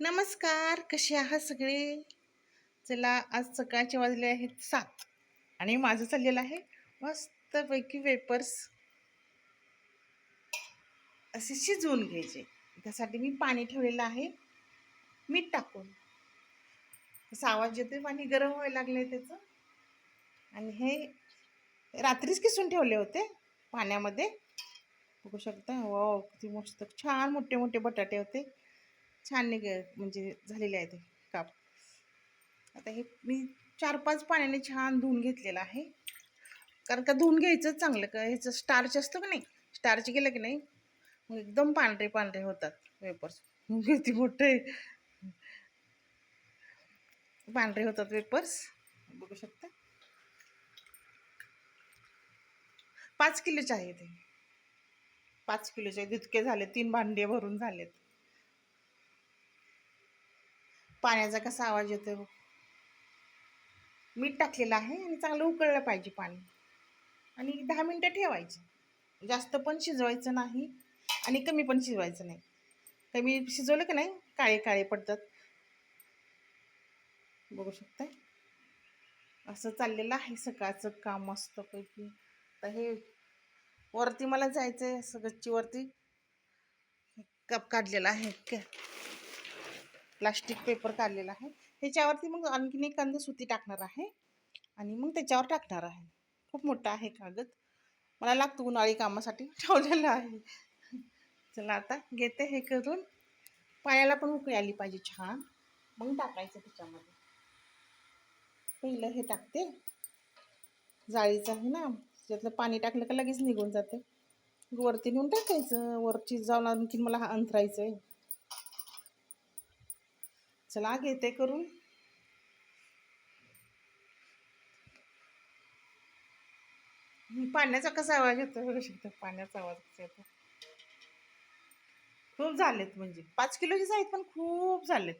नमस्कार कसे आहात सगळे? चला आज सकाळचे वाजले आहेत सात आणि माझं चाललेलं आहे मस्तपैकी वेपर्स असे शिजवून घ्यायचे. त्यासाठी मी पाणी ठेवलेलं आहे. मीठ टाकून. असं आवाज येतो पाणी गरम व्हायला लागलंय त्याचं. आणि हे रात्रीच किसून ठेवले होते पाण्यामध्ये. बघू शकता वा किती मस्त छान मोठे मोठे बटाटे होते. छान निघ म्हणजे झालेले आहे ते काप. आता हे मी चार पाच पाण्याने छान धुवून घेतलेलं आहे. कारण का धुवून घ्यायचं चांगलं का ह्याचं स्टार्च असतं का नाही? स्टार्च गेलं की नाही? मग एकदम पांढरे पांढरे होतात वेपर्स किती मोठे. पांढरे होतात वेपर्स बघू शकता. पाच किलोचे आहे ते. पाच किलोचे तितके झाले तीन भांडे भरून झालेत. पाण्याचा कसा आवाज येतो बघ. मीठ टाकलेलं आहे आणि चांगलं उकळलं पाहिजे पाणी. आणि दहा मिनटं ठेवायचं. जास्त पण शिजवायचं नाही आणि कमी पण शिजवायचं नाही. कमी शिजवलं की नाही काळे काळे पडतात. बघू शकता असं चाललेलं आहे सकाळचं काम मस्तपैकी. तर हे वरती मला जायचं आहे असं गच्चीवरती कप काढलेला आहे. का प्लास्टिक पेपर काढलेला आहे. ह्याच्यावरती मग आणखीन एक कांदा सुती टाकणार आहे. आणि मग त्याच्यावर टाकणार आहे. खूप मोठा आहे कागद. मला लागतो उन्हाळी कामासाठी ठेवलेलं आहे. चला आता घेते हे करून. पायाला पण उकळी आली पाहिजे छान. मग टाकायचं त्याच्यामध्ये. पहिलं हे टाकते. जाळीचं आहे ना. त्यातलं पाणी टाकलं का लगेच निघून जाते. वरती नेऊन टाकायचं. वरची जाऊन आणखीन मला हा अंतरायचं आहे चला घेते करून. पाण्याचा कसा आवाज येतो बघू शकता? पाण्याचा आवाज कसा येतो खूप झालेत म्हणजे. पाच किलोचेच आहेत पण खूप झालेत.